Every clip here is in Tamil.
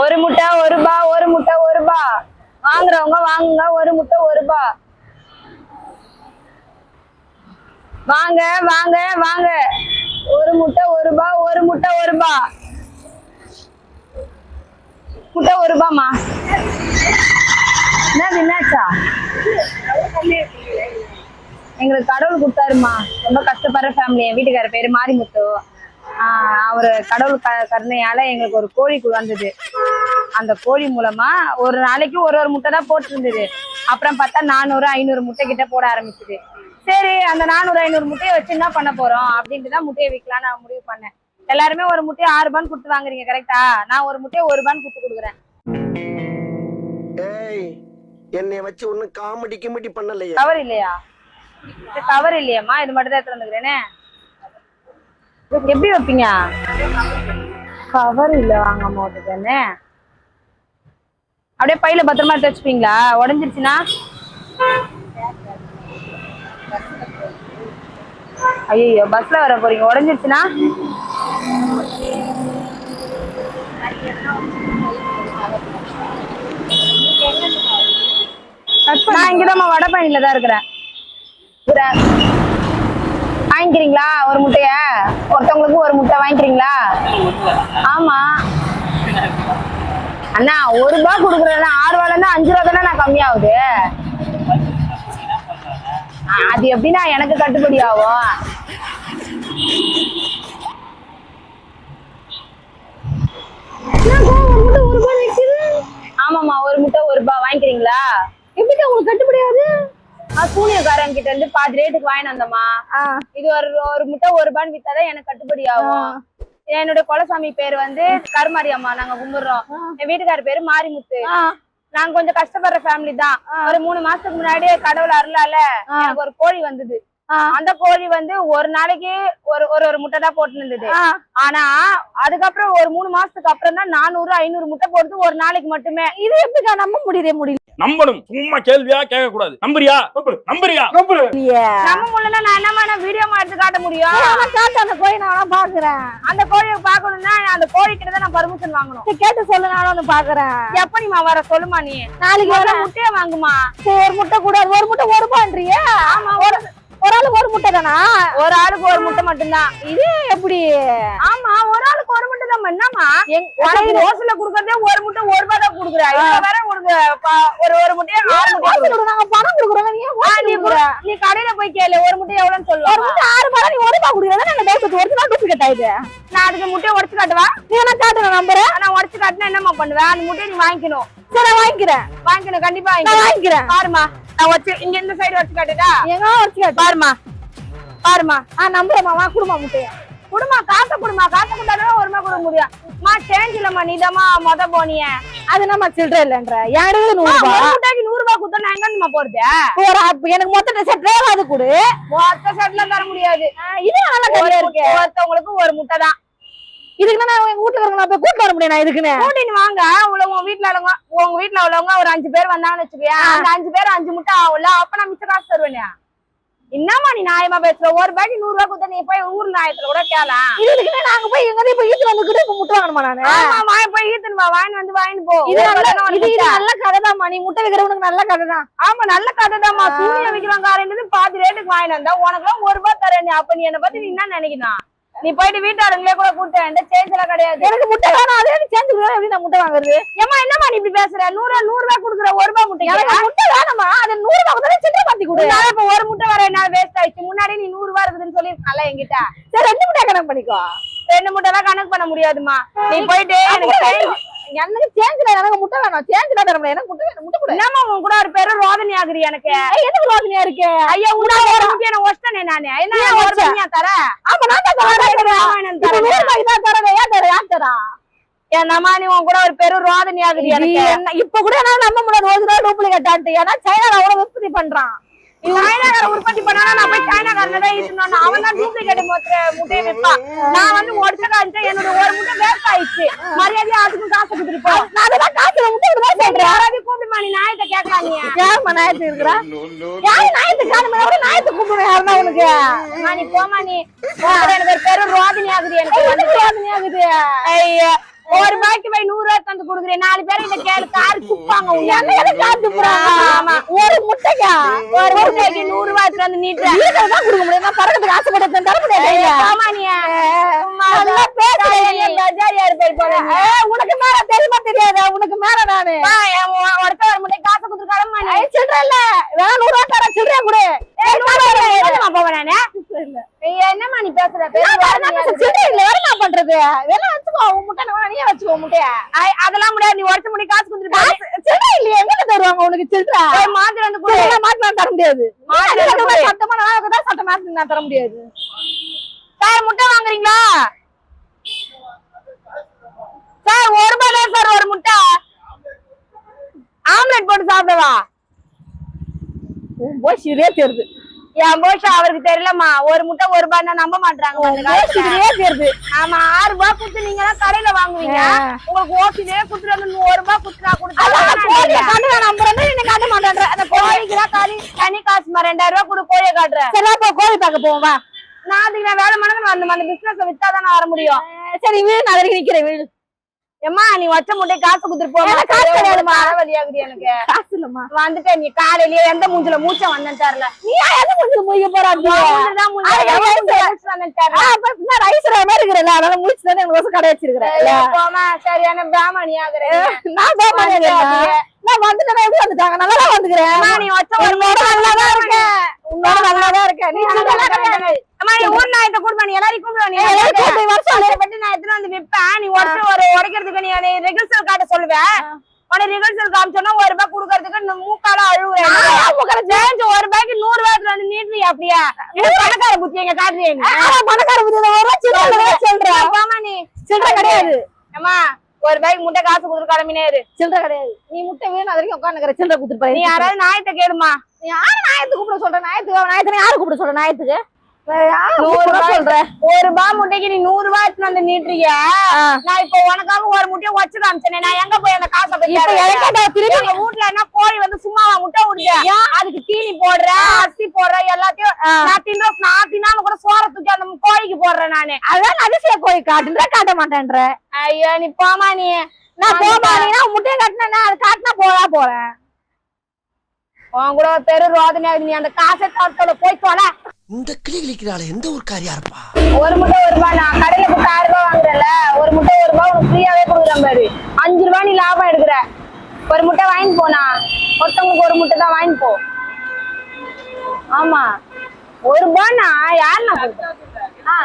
ஒரு முட்டை ஒரு ரூபா ஒரு முட்டை ஒரு ரூபா வாங்குறவங்க வாங்குங்க ஒரு முட்டை ஒரு ரூபா வாங்க வாங்க வாங்க. ஒரு முட்டை ஒரு ரூபா ஒரு முட்டை ஒரு ரூபா முட்டை ஒரு ரூபாமா என்ன என்னாச்சா? எங்களுக்கு கடவுள் கொடுத்தாருமா ரொம்ப கஷ்டப்படுற ஃபேமிலி என் வீட்டுக்கார பேரு மாரிமுத்து. அவரு கடவுள் க கருணையால எங்களுக்கு ஒரு கோழி வந்தது. அந்த கோழி மூலமா ஒரு நாளைக்கு ஒரு ஒரு முட்டை தான் போட்டு இருந்தது. அப்புறம் பார்த்தா நானூறு ஐநூறு முட்டை கிட்ட போட ஆரம்பிச்சது. சரி அந்த நானூறு ஐநூறு முட்டையை வச்சு என்ன பண்ண போறோம்? அப்படின்ட்டு தான் முட்டையை விற்கலாம்னு நான் முடிவு பண்ணேன். எல்லாருமே ஒரு முட்டையை ஆறு ரூபான்னு கொடுத்து வாங்குறீங்க கரெக்டா நான் ஒரு முட்டையை ஒரு ரூபான்னு கொடுத்து கொடுக்குறேன். ஏய் என்னைய வச்சு ஒண்ணும் காமெடி கிமெடி பண்ணலையே. கவர் இல்லையா? கவர் இல்லையாம்மா. இது மட்டும் தான் எடுத்து வந்துக்கிறேனே. எப்படி வைப்பீங்க? கவர் இல்ல வாங்க மாட்டேன்னு அப்படியே பையில பத்திரமா எடுத்து வச்சுப்பீங்களா? உடஞ்சிருச்சுன்னா? ஐயோ பஸ்ல வர போறீங்க. உடஞ்சிருச்சுன்னா? நான் இங்கதான் வடபழனில தான் இருக்கிறேன். வாங்கிக்கிறீங்களா? ஒரு முட்டைய? ஒருத்தவங்களுக்கு ஒரு முட்டை வாங்கிக்கிறீங்களா? ஆமா. அண்ணா ஒரு ரூபாய் கொடுக்குறேன்னா ஆறு ரூபாய்ல இருந்து அஞ்சு ரூபா தானே நான் கம்மியாகுது அது எப்படின்னா எனக்கு கட்டுப்படி ஆகும்? ஆமாமா ஒரு முட்டை ஒரு ரூபாய் வாங்கிக்கிறீங்களா? எப்படி உங்களுக்கு கட்டுப்படி ஆகுது? சூனியக்காரன் கிட்ட இருந்து பாதி ரேட்டுக்கு வாங்கிட்டு வந்தோமா இது ஒரு ஒரு முட்டை ஒரு ரூபான்னு வித்தாதான் எனக்கு கட்டுப்படி ஆகும். என்னோட குலசாமி பேர் வந்து கருமாரி அம்மா நாங்க கும்பிடுறோம். என் வீட்டுக்கார பேரு மாரிமுத்து. நாங்க கொஞ்சம் கஷ்டப்படுற ஃபேமிலி தான். ஒரு மூணு மாசத்துக்கு முன்னாடியே கடவுள் அருளால எனக்கு ஒரு கோழி வந்தது. அந்த கோழி வந்து ஒரு நாளைக்கு ஒரு ஒரு ஒரு முட்டை தான் போட்டு இருந்தது ஆனா அதுக்கப்புறம் ஒரு மூணு மாசத்துக்கு அப்புறம் தான் நானூறு ஐநூறு முட்டை போடுறது ஒரு நாளைக்கு மட்டுமே. இது எப்படிக்கா நம்ப முடியவே முடியல? நம்பணும். சும்மா கேள்வியா கேட்க கூடாது நம்புறியா நம்புறியா? நம்ப. முடியலன்னா நான் என்னமா நான் வீடியோ எடுத்து காட்ட முடியும்? காட்டு அந்த கோழி நான் பாக்குறேன் அந்த கோழியை பார்க்கணும்னா அந்த கோழி கிட்ட தான் நான் பர்மிஷன் வாங்கணும். கேட்டு சொல்லு நானும் பாக்குறேன் எப்ப நீமா வர சொல்லுமா நீ? நாளைக்கு வரேன். முட்டையை வாங்குமா ஒரு முட்டை கூட ஒரு முட்டை ஒரு ரூபான்றியே ஆமா ஒரு ஒரு ஆளுக்கு ஒரு முட்டை தானா ஒரு ஆளுக்கு ஒரு முட்டை மட்டும்தான். இது எப்படி? ஆமா ஒரு ஆளுக்கு ஒரு முட்டை தான் என்னமா ஓசில குடுக்கறதே ஒரு முட்டை ஒரு ரூபாய் தான் குடுக்குற வேற உனக்கு ஒரு ஒரு முட்டையை ஆறு முட்டை நாங்க பணம் கொடுக்குறோம். நீ கடையில போய் கேளு ஒரு முட்டை எவ்வளவுன்னு ஒரு முட்டை ஆறு ரூபாய் நீ ஒரு ரூபாய் குடுக்குறதா நாங்க டேபிள் ஒரு நாள் டூப்ளிகேட் ஆயிடுது நான் அதுக்கு முட்டையை உடைச்சு காட்டுவா? நீ நான் நம்புறேன். நான் உடைச்சு காட்டினா என்னம்மா பண்ணுவேன் அந்த முட்டையை நீ வாங்கிக்கணும். சரி வாங்கிக்கிறேன். வாங்கிக்கணும் கண்டிப்பா வாங்கிக்கிறேன். பாருமா நான் வச்சு இங்க இந்த சைடு வச்சு காட்டுடா எங்க காட்டு. பாருமா பாருமா ஆ நம்புறேம்மா வா குடுமா முட்டைய. குடுமா காசை குடுமா காசை கொடுத்தாதான் ஒருமா கொடுக்க முடியும். மா சேஞ்ச் இல்லம்மா நீதாம்மா மொத போனிய. அது நம்ம சில்லறை இல்லைன்ற? என் இடத்துல நூறு ரூபாய் முட்டைக்கு நூறு ரூபாய் கொடுத்தா நான் எங்கம்மா போறது? ஒரு எனக்கு மொத்த செட் அது கொடு. மொத்த செட்ல தர முடியாது. இது நல்ல கதையா இருக்கு. ஒருத்தவங்களுக்கு ஒரு முட்டை தான். இதுக்கு நான் எங்க வீட்டுல இருக்கவங்க போய் கூட்டு வர முடியும் நான் இதுக்குன்னு? கூட்டின்னு வாங்க. உள்ள உங்க வீட்டுல உள்ளவங்க உங்க வீட்டுல உள்ளவங்க ஒரு அஞ்சு பேர் வந்தாங்கன்னு வச்சுக்கோயா அந்த அஞ்சு பேர் அஞ்சு முட்டை ஆகும்ல அப்ப நான் மிச்ச காசு தருவேன். என்னம்மா நீ நியாயமா பேசுற? ஒரு பாக்கி நூறு ரூபாய் கொடுத்தா நீ போய் ஊர் நாயத்துல கூட கேலாம் இதுக்கு நாங்க போய் எங்க போய் ஈத்து வந்துக்கிட்டு இப்ப முட்டை வாங்கணுமா நானு? ஆமா வாங்கி போய் ஈத்துன்னு வா. வாங்கி வந்து வாங்கிட்டு போ. இது நல்ல கதை தான் நீ முட்டை விக்கிறவனுக்கு நல்ல கதை தான் ஆமா நல்ல கதை தான்மா சூரிய விக்கிறவங்காரன்றது பாதி ரேட்டுக்கு வாங்கிட்டு வந்தா உனக்கு ஒரு ரூபாய் தரேன் நீ. அப்ப நீ என்ன பத்தி நீ என்ன நினைக்கணும்? நீ போயிட்டு வீட்டாளுங்களே கூட கூட்ட எந்த சேஞ்ச் எல்லாம் கிடையாது. எனக்கு முட்டை வேணும் அதே சேர்ந்து எப்படி நான் முட்டை வாங்குறது? ஏமா என்னம்மா நீ இப்படி பேசுற? நூறு நூறு ரூபாய் கொடுக்குற ஒரு ரூபாய் முட்டைக்கு? எனக்கு முட்டை வேணுமா அது நூறு ரூபாய் கூட சில்லறை மாத்தி கொடு. உன்னால இப்ப ஒரு முட்டை வர என்னால வேஸ்ட் ஆயிடுச்சு. முன்னாடி நீ நூறு ரூபாய் இருக்குதுன்னு சொல்லிருக்கல என்கிட்ட. சரி ரெண்டு முட்டை கணக்கு பண்ணிக்கோ. ரெண்டு முட்டை எல்லாம் கணக்கு பண்ண முடியாதுமா நீ போயிட்டு எனக்கு எனக்கு சேஞ்சில எனக்கு முட்டை வேணும்? தர முடியாது எனக்கு முட்டை வேணும். முட்டை கொடு. என்னம்மா உன் கூட ஒரு பேரு ரோதனி ஆகுறி எனக்கு? எதுக்கு ரோஜனியா இருக்கு? ஐயா உன்னால ஒரு முட்டையை நான் ஒஸ்டனே நானு? என்ன ஏன் ஒரு? முட்டையா தர? ஆமா நான் தான் தரேன். தரேன். நூறு ரூபாய்க்கு தான் தரேன். ஏன் தரேன்? யார் தரா? என்னம்மா நீ உன் கூட ஒரு பேரு ரோதனி ஆகுறி இது எனக்கு? இப்ப கூட என்னால நம்ப முடியாது. ஒரு ரூபாய் டூப்ளிகேட் ஏன்னா சைனால அவ்வளவு உற்பத்தி பண்றான். சைனாக்கார உற்பத்தி பண்ணானா? நான் போய் சைனாக்காரன் தான் ஈட்டணும் அவன் தான் டூப்ளிகேட் முட்டையை விற்பான். நான் வந்து ஒடிச்ச காய்ச்சா என்னோட ஒரு முட்டை வேஸ்ட் ஆயிடுச்சு. மரியாதையா அதுக்கும் காசு கொடுத்துட்டு போ. நான் அதெல்லாம் காசுல முட்டை தான் சொல்றேன். யாராவது கூப்பிடுமா நீ நாயத்தை கேட்கலாம் நீ. யார் நாயத்து இருக்கிறா? யார் நாயத்து காணுமே? கூட நாயத்து கூப்பிடுவேன் யாருன்னா உனக்கு அம்மா, நீ போமா நீ. எனக்கு ஒரு பேரு ரோதினி ஆகுது எனக்கு ரோஜனி ஆகுது. ஐயா, ஒரு பாக்கி போய் நூறு ரூபாய் தந்து குடுக்குறேன். நாலு பேர் இந்த கேளு காரு துப்பாங்க. துப்புறாங்க? ஆமா. ஒரு முட்டைக்கா? ஒரு முட்டைக்கு நூறு ரூபாய் நீட்டுறேன் வீட்டுல தான் கொடுக்க முடியும். பறக்கிறதுக்கு ஆசைப்பட்டு தர முடியாது ஆமா நீ. சும்மா நல்லா பேசுறீங்க. நீ பஜாரியா இருப்பேன் போல நீ. ஏய், உனக்கு மேல தெரியாதா உனக்கு மேல நானு வா, என் ஒ- ஒருத்த ஒரு முட்டை காசு கொடுத்து கிளம்பா நீ ஐய், சில்லறை இல்ல வேணா நூறு ரூபா தர சில்லறையா கொடு என்னம்மா நீ பேசுற. சில்லறை இல்ல வேற பண்றது? வேணா வச்சுக்கோ உன் முட்டை நீயே வச்சுக்கோ முட்டைய. அதெல்லாம் முடியாது. நீ ஒருத்த முடி காசு கொடுத்துட்டு. சில்லறை இல்லையே எங்க தருவாங்க உனக்கு சில்லறை? ஏய், மாத்திரை வந்து கொடு. சில்லறை மாத்தி தர முடியாது. வந்து கொடு. சட்டமா மாத்தி நான் தர முடியாது. சார் முட்டை வாங்குறீங்களா? சார் ஒரு ரூபாய் தான் சார் ஒரு முட்டை. ஆம்லெட் போட்டு சாப்பிடவா? உன் போய் சிரியே தெரியுது. என் போஷா அவருக்கு தெரியலம்மா. ஒரு முட்டை ஒரு ரூபாய் நம்ப மாட்டாங்க ஆமா ஆறு ரூபாய் குடுத்து நீங்க எல்லாம் கடையில வாங்குவீங்க. உங்களுக்கு ஓசிலே குடுத்துட்டு வந்து நூறு ஒரு ரூபாய் குடுத்து நான் அதான் கோழியை கொடுத்தா நம்புறேன் நீ காட்ட மாட்டேன்ற. அந்த கோழி கோழிக்குலாம் தனி தனி காசுமா ரெண்டாயிரம் ரூபாய் கொடு கோழியை காட்டுறேன். சரி அப்ப கோழி பார்க்க போவோம் நான் அதுக்கு நான் வேலை மணக்கு அந்த அந்த பிசினஸ் வித்தாதான் நான் வர முடியும். சரி வீடு நான் வரைக்கும் நிக்கிறேன் வீடு. ஏம்மா நீ வச்ச முட்டை காசு கொடுத்துட்டு போமா காசு கிடையாதும்மா. வழியாகுது எனக்கு? காசு இல்லம்மா. வந்துட்டேன் நீ காலையிலேயே எந்த மூஞ்சில மூச்சம் வந்தேன் தெரியல. நீ போற அப்படியே? மூஞ்சில மூஞ்சில அது எவன் எவன் மூஞ்சில? மூச்சு வந்தேன் தெரியல. ஆ, அப்ப நான் ரைஸ் மாதிரி இருக்கிறேன் அதனால முடிச்சு தானே எங்க கடை வச்சிருக்கிறேன். போம்மா சரியான பிராமணி ஆகுறேன் நான் மாட்டேன் நான் வந்துட்டேன் எப்படி வந்துட்டாங்க? நல்லா தான் வந்துக்கிறேன் நீ வச்ச ஒரு உன்னோட நல்லா தான் இருக்கேன் உன்னோட நல்லா தான் இருக்கேன். நீ நல்லா கிடையாது ஊர் நாயத்தை கூட்டு நீ எல்லாரையும் கூப்பிடுவா நீ பத்தி நான் எடுத்துட்டு வந்து விப்பேன் நீ உடச்சு ஒரு உடைக்கிறதுக்கு நீ ரிகர்சல் காட்ட சொல்லுவேன் உடனே ரிகர்சல் காமிச்சோன்னா ஒரு ரூபாய் கொடுக்கறதுக்கு மூக்கால அழுகுறேன் சேஞ்ச் ஒரு ரூபாய்க்கு நூறு ரூபாய்க்கு வந்து நீட்டுறீ அப்படியா? பணக்கார புத்தி எங்க காட்டுறீங்க பணக்கார புத்தி சொல்றேன் நீ? சில்லறை கிடையாது. அம்மா ஒரு ரூபாய்க்கு முட்டை காசு கொடுத்து கிளம்பினே இரு. சில்லறை கிடையாது. நீ முட்டை வேணும் அது வரைக்கும் உட்காந்துக்கிற சில்லறை கொடுத்துருப்பாரு நீ யாராவது நாயத்தை கேளுமா? நீ யாரு நாயத்துக்கு கூப்பிட சொல்ற? நாயத்துக்கு நாயத்துக்கு யாரு கூப்பிட சொல்ற? நாயத்துக்கு? ஒரு ரூபாய் முட்டைக்கு நீ நூறு ரூபாய் எடுத்துட்டு வந்து நீட்டுறீங்க. நான் இப்போ உனக்காக ஒரு முட்டையை வச்சு காமிச்சேனே நான் எங்க போய் அந்த காசை போய் எங்க என்ன கோழி வந்து சும்மாவா முட்டை விடுது அதுக்கு தீனி போடுற அரிசி போடுற எல்லாத்தையும். நான் தின்னாம கூட சோற தூக்கி அந்த கோழிக்கு போடுறேன் நானு. அதான் அதிசய கோழி காட்டுன்ற காட்ட மாட்டேன்ற. ஐயோ நீ போமா நீ. நான் போமா நீனா முட்டையை காட்டினா அது காட்டினா போறா போறேன். உன் கூட பெரு ரோதனை. நீ அந்த காசை தரத்தோட போய் தொலை. இந்த கிளி கிளிக்கிறாள் எந்த ஒரு காரியா இருப்பா? ஒரு முட்டை ஒரு ரூபாய் நான் கடையில போட்டு ஆறு ரூபாய் வாங்குறேன்ல ஒரு முட்டை ஒரு ரூபாய் உனக்கு ஃப்ரீயாவே கொடுக்குறேன் பாரு. அஞ்சு ரூபாய் நீ லாபம் எடுக்கிற. ஒரு முட்டை வாங்கிட்டு போனா ஒருத்தவங்களுக்கு ஒரு முட்டை தான் வாங்கி போ. ஆமா. ஒரு ரூபாண்ணா யாருண்ணா கொடுக்குறா? ஆ.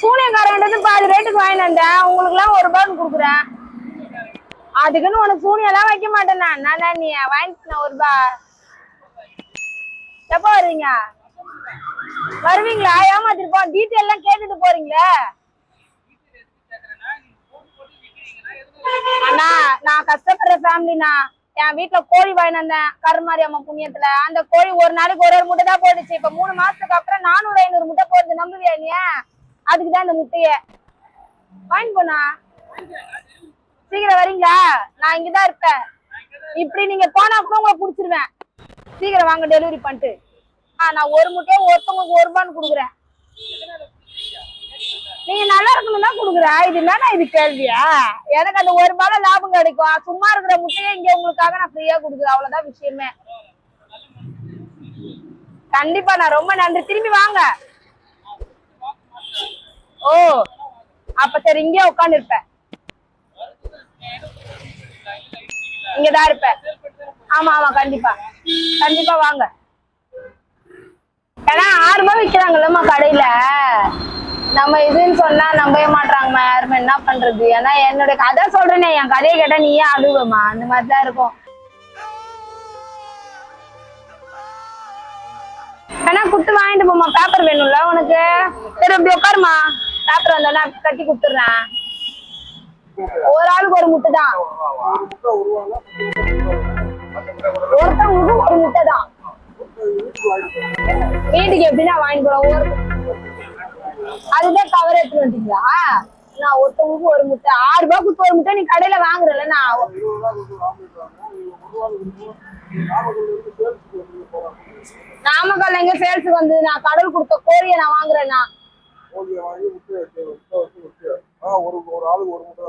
சூனியக்காரன்றது பாதி ரேட்டுக்கு வாங்கிட்டு வந்தேன். உங்களுக்கு எல்லாம் ஒரு ரூபாய்னு கொடுக்குறேன். அதுக்குன்னு உனக்கு சூனியெல்லாம் வைக்க மாட்டேன் நான். நான் நீ வாங்கிட்டு ஒரு ரூபாய்? எப்போ வருவீங்க? வருவீங்களா? ஏமாத்திருப்போம். டீட்டெயில் எல்லாம் கேட்டுட்டு போறீங்களே? அண்ணா நான் கஷ்டப்படுற ஃபேமிலிண்ணா என் வீட்டுல கோழி வாங்கினு வந்தேன். கருமாரி அம்மா புண்ணியத்துல. அந்த கோழி ஒரு நாளைக்கு ஒரு ஒரு முட்டை தான் போட்டுச்சு. இப்ப மூணு மாசத்துக்கு அப்புறம் நானூறு ஐநூறு முட்டை போடுது. நம்புவியா நீ? அதுக்கு தான் இந்த முட்டைய. வாங்கி போனா சீக்கிரம் வரீங்களா? நான் இங்கதான் இருப்பேன். இப்படி நீங்க போனா கூட உங்களை புடிச்சிருவேன். சீக்கிரம் வாங்க டெலிவரி பண்ணிட்டு. ஆ நான் ஒரு முட்டையை ஒருத்தவங்களுக்கு ஒரு ரூபான்னு கொடுக்குறேன். நீங்க நல்லா இருக்கணும் தான் கொடுக்குறேன் இது என்ன இது கேள்வியா? எனக்கு அந்த ஒரு ரூபாயில லாபம் கிடைக்கும். சும்மா இருக்கிற முட்டையை இங்க உங்களுக்காக நான் ஃப்ரீயா கொடுக்குறேன். அவ்வளவுதான் விஷயமே. கண்டிப்பா நான் ரொம்ப நன்றி. திரும்பி வாங்க. ஓ அப்ப சரி இங்கே உட்காந்து இருப்பேன் இங்கதான் இருப்பேன். ஆமா ஆமா கண்டிப்பா. கண்டிப்பா வாங்க. ஏன்னா ஆறு ரூபாய் விக்கிறாங்கல்லம்மா கடையில. நம்ம இதுன்னு சொன்னா நம்பவே மாட்டாங்கம்மா யாருமே என்ன பண்றது? ஏன்னா என்னுடைய கதை சொல்றேனே என் கதையை கேட்டா நீயே அழுவமா அந்த மாதிரி தான் இருக்கும். வேணா குத்து வாங்கிட்டு போமா பேப்பர் வேணும்ல உனக்கு? சரி இப்படி உட்காருமா பேப்பர் வந்தோடனே கட்டி கொடுத்துட்றேன். ஒரு ஆளுக்கு ஒரு முட்டை தான் ஒருத்தவங்களுக்கு ஒரு முட்டை தான் வீட்டுக்கு எப்படின்னா வாங்கி போறோம். அதுதான் கவர் எடுத்து வந்துட்டீங்களா? நான் ஒருத்தவங்களுக்கு ஒரு முட்டை. ஆறு ரூபாய்க்கு ஒரு முட்டை நீ கடையில வாங்குறல நான் நாமக்கல் எங்க சேல்ஸுக்கு வந்து நான் கடல் கொடுத்த கோழியை நான் வாங்குறேன்னா ஒரு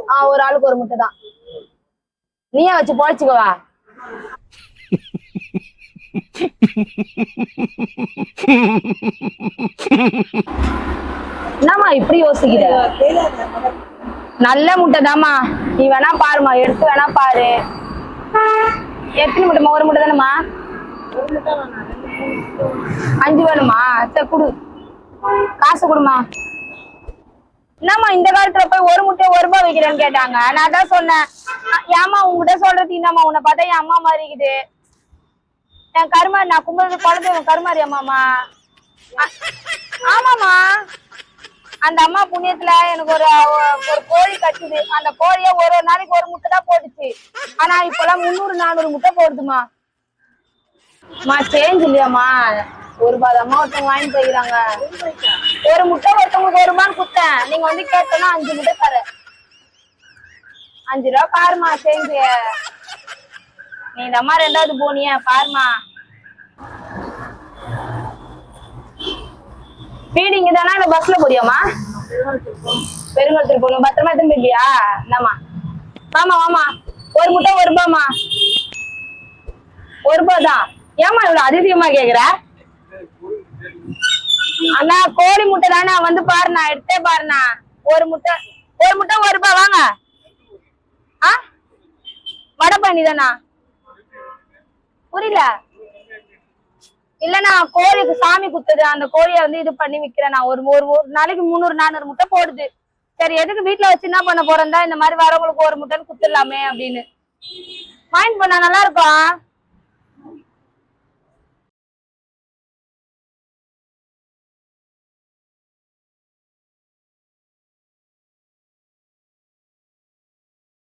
ஆ ஒரு ஆளுக்கு ஒரு முட்டை தான் நீயே வச்சு பொழைச்சுக்கவா? என்னம்மா இப்படி யோசிக்கிற? நல்ல முட்டை தாம்மா. நீ வேணா பாருமா எடுத்து வேணா பாரு. எத்தனை முட்டைமா ஒரு முட்டை தானேம்மா? அஞ்சு வேணுமா சரி குடு. காசு கொடுமா என்னம்மா இந்த காலத்துல போய் ஒரு முட்டை ஒரு ரூபாய் வைக்கிறேன்னு கேட்டாங்க. நான் தான் சொன்னேன். ஏம்மா உங்ககிட்ட சொல்றது என்னம்மா? உன்னை பார்த்தா என் அம்மா மாதிரி இருக்குது. என் கருமா நான் கும்பிடுறது குழந்தை கருமாரி அம்மாமா ஆமாமா அந்த அம்மா புண்ணியத்துல எனக்கு ஒரு ஒரு கோழி கட்டுது. அந்த கோழிய ஒரு ஒரு நாளைக்கு ஒரு முட்டை தான் போட்டுச்சு. ஆனா இப்பெல்லாம் முந்நூறு நானூறு முட்டை போடுதுமா மா சேஞ்ச் இல்லையாம்மா. ஒரு ரூபாய் அம்மா ஒருத்தவங்க வாங்கி போய்க்கிறாங்க. ஒரு முட்டை ஒருத்தவங்களுக்கு ஒரு ரூபான்னு குத்தேன் நீங்க வந்து கேட்டோம்னா அஞ்சு முட்டை தர அஞ்சு ரூபா பாருமா சேஞ்சு நீ இந்த அம்மா ரெண்டாவது போனிய பாருமா வீடு இங்க தானா இல்ல பஸ்ல போறியாமா பெருங்கலத்துக்கு போகணும். பத்திரமா திரும்பி இல்லையா? இந்தாம்மா. வாமா வாமா ஒரு முட்டை ஒரு ரூபாமா ஒரு ரூபா தான். ஏமா இவ்வளவு அதிசயமா கேக்குற? அண்ணா கோழி முட்டை தானே? வந்து பாருண்ணா எடுத்தே பாருண்ணா. ஒரு முட்டை ஒரு முட்டை ஒரு ரூபா வாங்க. ஆ? வடை பண்ணி தானா? புரியல. இல்லண்ணா கோழிக்கு சாமி குத்துது. அந்த கோழியை வந்து இது பண்ணி விக்கிறேன். ஒரு ஒரு ஒரு நாளைக்கு முந்நூறு நானூறு முட்டை போடுது. சரி எதுக்கு வீட்டுல வச்சு என்ன பண்ண போறேன்? இந்த மாதிரி வரவங்களுக்கு ஒரு முட்டைன்னு குத்துடலாமே அப்படின்னு. வாங்கிட்டு போனா நல்லா இருக்கும்?